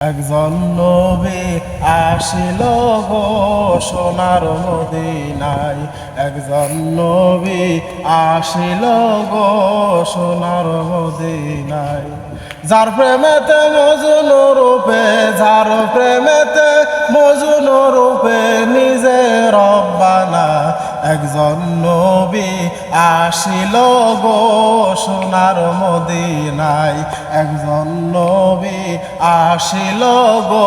একজন নবী আসিল গো সোনার মদিনায়। একজন নবী আসিল গো সোনার মদিনায়। যার প্রেমেতে মজুন রূপে, যার প্রেমেতে মজুন রূপে নিজে রব্বানা একজন নবী আসিল গো সোনার মদিনায়। একজন নবী আসিল গো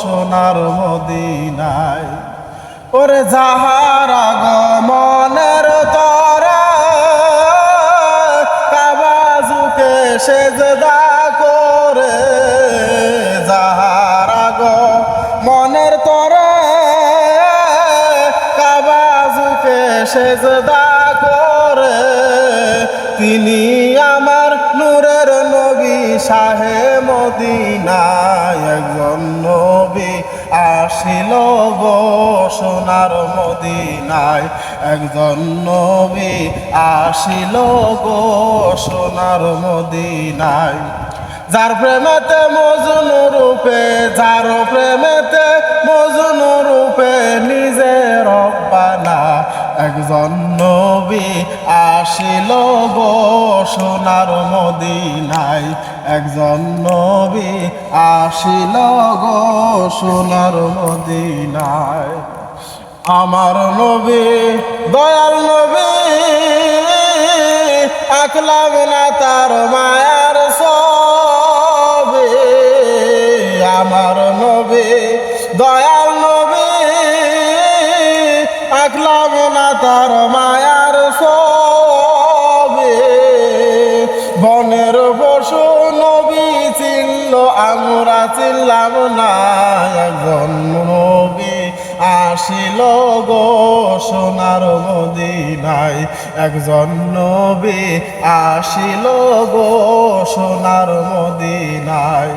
সোনার মদিনায়। ওরে যাহার মনের তরে কাবাজুকে সেজদা সেজদা করে, তিনি আমার নূরের নবী, শাহে মদিনায় একজন নবী আসিল গো সোনার মদিনায়। একজন নবী আসিল গো সোনার মদিনায়। যার প্রেমেতে মজুন রূপে, যার প্রেমেতে সোনার মদিনায় একজন নবী আসিল গো সোনার মদিনায়। আমার নবী, দয়াল নবী আকলাম না তার মায়ার সবে আমার নবী, দয়াল নবী আকলাম না তার মায়ার আমরা চিনলাম না একজন নবী। আসিল গো সোনার মদিনায়। একজন নবী আসিল গো সোনার মদিনায়।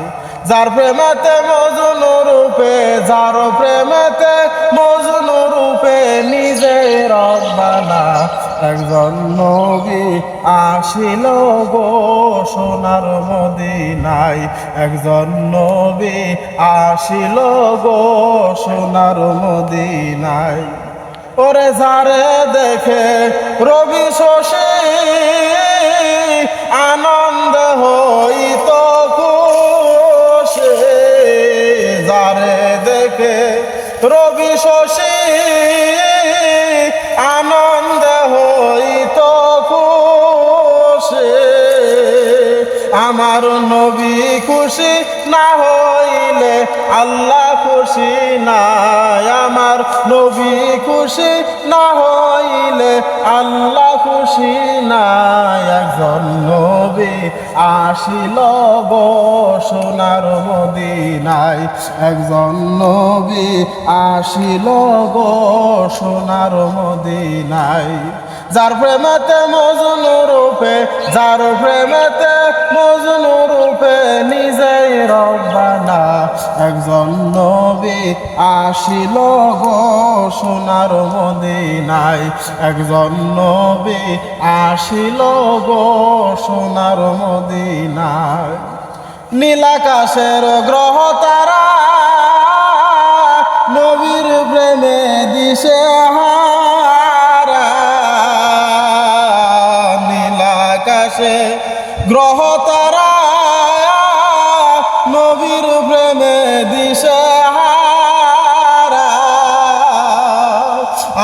যার প্রেমেতে মজুন রূপে, যার প্রেমেতে মজুন রূপে নিজে রব্বানা একজন নবী আসিল গো সোনার মদিনায়। একজন নবী আসিল গো সোনার মদিনায়। ওরে যারে দেখে রবি শশী, আনন্দ হইত খুশি। যারে দেখে রবি শশী আমার নবী খুশি না হইলে, আল্লাহ খুশি নাই। আমার নবী খুশি না হইলে, আল্লাহ খুশি নাই। একজন নবী আসিল সোনার মদিনায়। একজন নবী আসিল সোনার মদিনায়। যার প্রেমেতে মজুন রূপে, যার প্রেমেতে মজুন রূপে নিজেই রব্বানা একজন নবী আসিল গো সোনার মদিনায়। একজন নবী আসিল গো সোনার মদিনায়। নীলাকাশের গ্রহ তারা, নবীর প্রেমে দিশে গ্রহ তারা নবীর প্রেমে দিশে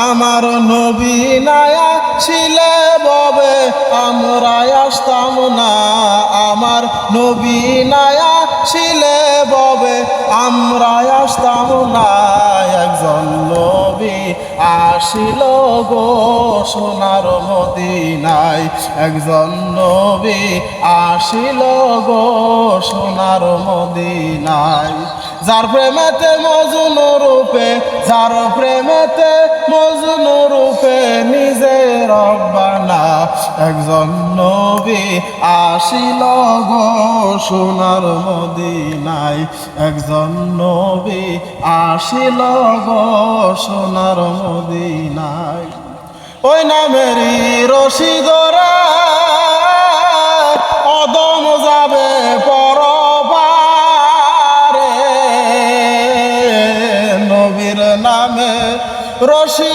আমার নবী নায়া ছিলে ববে, আমরা আসতাম না। আমার নবী নায়া ছিলে ববে, আমরা আসতাম না। আসিল গো সোনার মদিনায়। একজন নবী আসিল গো সোনার মদিনায়। যার প্রেমেতে মজুন রূপে, যার প্রেমেতে মজুন রূপে নিজের রব্বানা একজন নবী আসিল গো সোনার মদিনায়। একজন নবী আসিল গো সোনার মদিনায়। ওই নামেরই রশি ধরা অদম যাবে পরবারে। নবীর নামে রশি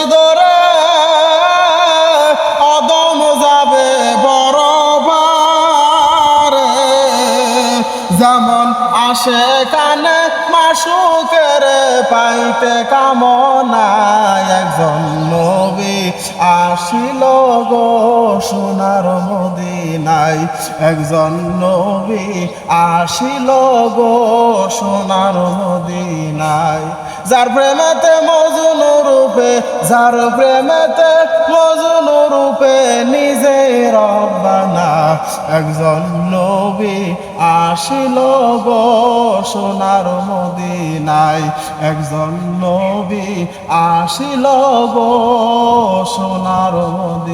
যেমন আসে কানে মাসুকের পাইতে কামনায় একজন নবী আসিল গো সোনার মদিনায়। একজন নবী আসিল গো সোনার মদিনায়। যার প্রেমেতে মজুন রূপে, যার প্রেমেতে মজুন রূপে নিজে রব্বানা একজন নবী আসিল গো সোনার মদিনায়। একজন নবী আসিল গো সোনার মদিনায়।